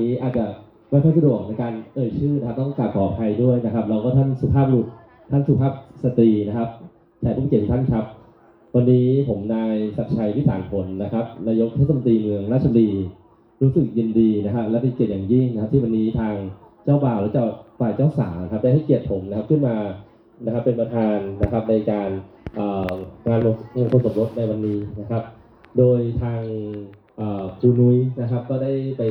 นี้อาจจะไม่ค่อยสะดวกในการเอ่ยชื่อนะครับต้องกราบขออภัยด้วยนะครับ เราก็ท่านสุภาพบุรุษท่านสุภาพสตรีนะครับแขกผู้เกียรติท่านครับ วันนี้ผมนายศักชัยพิสารผลนะครับนายกเทศมนตรีเมืองราชบุรีรู้สึกยินดีนะครับและเป็นเกียรติอย่างยิ่งนะครับที่วันนี้ทางเจ้าบ่าวและเจ้าฝ่ายเจ้าสาวนะครับได้ให้เกียรติผมนะครับขึ้นมานะครับเป็นประธานนะครับในการงานมงคลสมรสในวันนี้นะครับ โดยทาง ครูนุ้ยนะครับก็ได้ไป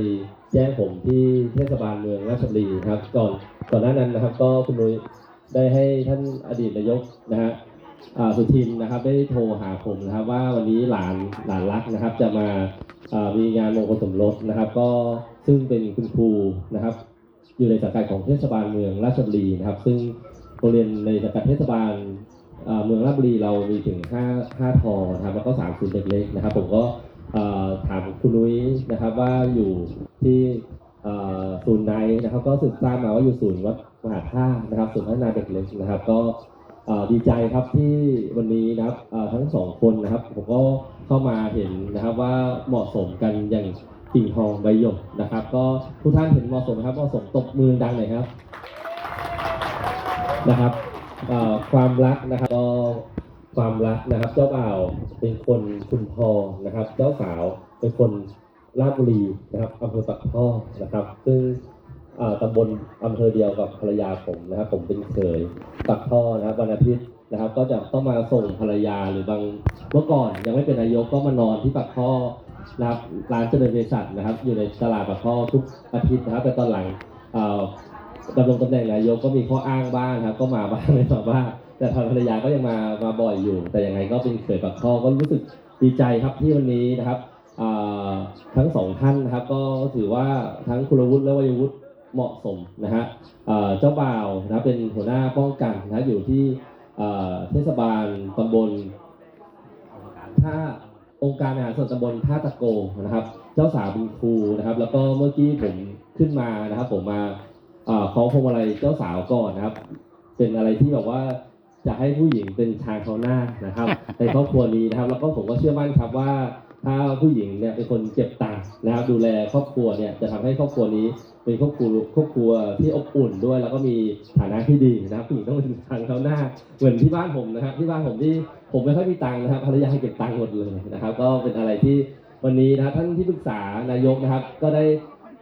แจ้งผมที่เทศบาลเมืองราชบุรีครับก่อนก่อนหน้านั้นนะครับ ก็คุณนุ้ยได้ให้ท่านอดีตนายกนะฮะสุทินนะครับได้โทรหาผมนะครับ ว่าวันนี้หลานหลานรักนะครับ จะมาามีงานมงคลสมรสนะครับ ก็ซึ่งเป็นคุณครูนะครับ อยู่ในสังกัดของเทศบาลเมืองราชบุรีนะครับ ซึ่งโรงเรียนในสังกัดเทศบาลเมืองราชบุรีเรามีถึง5 5ทอนะครับแล้วก็3ศูนย์เด็กเล็กนะครับ ผมก็ ถามคุณนุ้ยนะครับว่าอยู่ที่ศูนย์ไหนนะครับ ก็สืบทราบมาว่าอยู่ศูนย์วัดมหาธาตุนะครับศูนย์พัฒนาเด็กเล็กนะครับ ก็ดีใจครับที่วันนี้นะครับทั้งสองคนนะครับ ผมก็เข้ามาเห็นนะครับว่าเหมาะสมกันอย่างกิ่งทองใบหยกนะครับ ก็ทุกท่านเห็นเหมาะสมไหมครับเหมาะสมตบมือดังหน่อยครับนะครับความรักนะครับก็ ความรักนะครับ เจ้าบ่าวเป็นคนชุมพรนะครับ เจ้าสาวเป็นคนราชบุรีนะครับอำเภอปักท่อนะครับ ซึ่งตำบลอำเภอเดียวกับภรรยาผมนะครับ ผมเป็นเขยปักท่อนะครับวันอาทิตย์นะครับ ก็จะต้องมาส่งภรรยาหรือบางเมื่อก่อนยังไม่เป็นนายกก็มานอนที่ปักท่อนะครับร้านเจริญเภสัชนะครับ อยู่ในตลาดปักท่อทุกอาทิตย์นะครับแต่ตอนหลังดำรงตำแหน่งนายกก็มีข้ออ้างบ้างครับ ก็มาบ้างไม่มาบ้าง แต่ทางภรรยาก็ยังมามาบ่อยอยู่ แต่ยังไงก็เป็นเขยปักท่อก็รู้สึกดีใจครับที่วันนี้นะครับทั้งสองท่านนะครับก็ถือว่าทั้งคุณวุฒิและวัยวุฒิเหมาะสมนะฮะเจ้าบ่าวนะครับเป็นหัวหน้าป้องกันนะอยู่ที่เทศบาลตำบลท่าองค์การอาหารส่วนตำบลท่าตะโกนะครับ เจ้าสาวเป็นครูนะครับ แล้วก็เมื่อกี้ผมขึ้นมานะครับ ผมมาเอ่อคล้องพวงมาลัยเจ้าสาวก่อนนะครับ เป็นอะไรที่แบบว่า จะให้ผู้หญิงเป็นชายเขาหน้านะครับ ในครอบครัวนี้นะครับ แล้วก็ผมก็เชื่อมั่นครับว่าถ้าผู้หญิงเนี่ยเป็นคนเก็บตังค์นะครับ ดูแลครอบครัวเนี่ยจะทำให้ครอบครัวนี้เป็นครอบครัวครอบครัวที่อบอุ่นด้วย แล้วก็มีฐานะที่ดีนะครับผู้หญิงต้องเป็นทางเขาหน้าเหมือนที่บ้านผมนะครับ ที่บ้านผมที่ผมไม่ค่อยมีตังค์นะครับภรรยาให้เก็บตังค์หมดเลยนะครับ ก็เป็นอะไรที่วันนี้นะครับท่านที่ปรึกษานายกนะครับ ก็ได้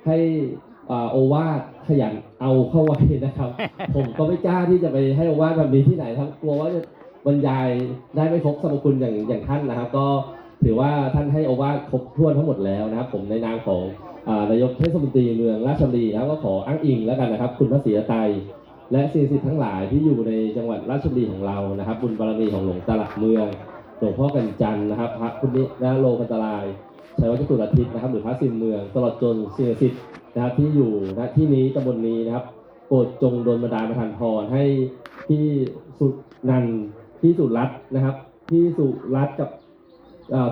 ให้อ่า โอวาทขยันเอาเข้าไว้นะครับ ผมก็ไม่กล้าที่จะไปให้โอวาทแบบนี้ที่ไหนครับกลัวว่าจะบรรยายได้ไม่ครบสรรพคุณอย่างอย่างท่านนะครับ ก็ถือว่าท่านให้โอวาทครบถ้วนทั้งหมดแล้วนะครับผมในนามของอ่านายกเทศมนตรีเมืองราชบุรีนะครับก็ขออ้างอิงแล้วกันนะครับ คุณพระศรีอไตรและสิ่งศักดิ์สิทธิ์ทั้งหลายที่อยู่ในจังหวัดราชบุรีของเรานะครับ บุญบารมีของหลวงตาหลักเมืองหลวงพ่อกันจันทร์นะครับ พระพุทธนะโลกันตราย ชัยวัฒตุรทิศนะครับหรือพระสิมเมืองตลอดจนสิ่งศักดิ์สิทธิ์นะครับที่อยู่ณที่นี้ตำบลนี้นะครับโปรดจงโดนบันดาลประทานพรให้ที่สุนันที่สุรัตน์นะครับที่สุรัตน์กับ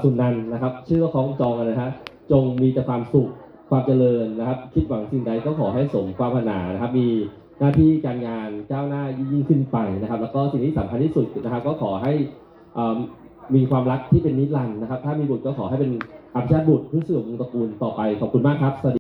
สุนันนะครับ ชื่อก็คล้องจองกันนะฮะจงมีแต่ความสุขความเจริญนะครับ คิดหวังสิ่งใดก็ขอให้สมความปรารถนานะครับ มีหน้าที่การงานก้าวหน้ายิ่งขึ้นไปนะครับ แล้วก็สิ่งที่สำคัญที่สุดนะครับ ก็ขอให้มีความรักที่เป็นนิรันดร์นะครับ ถ้ามีบุตรก็ขอให้เป็น อภิชาติบุตรเพื่อสืบวงตระกูลต่อไปขอบคุณมากครับสวัสดี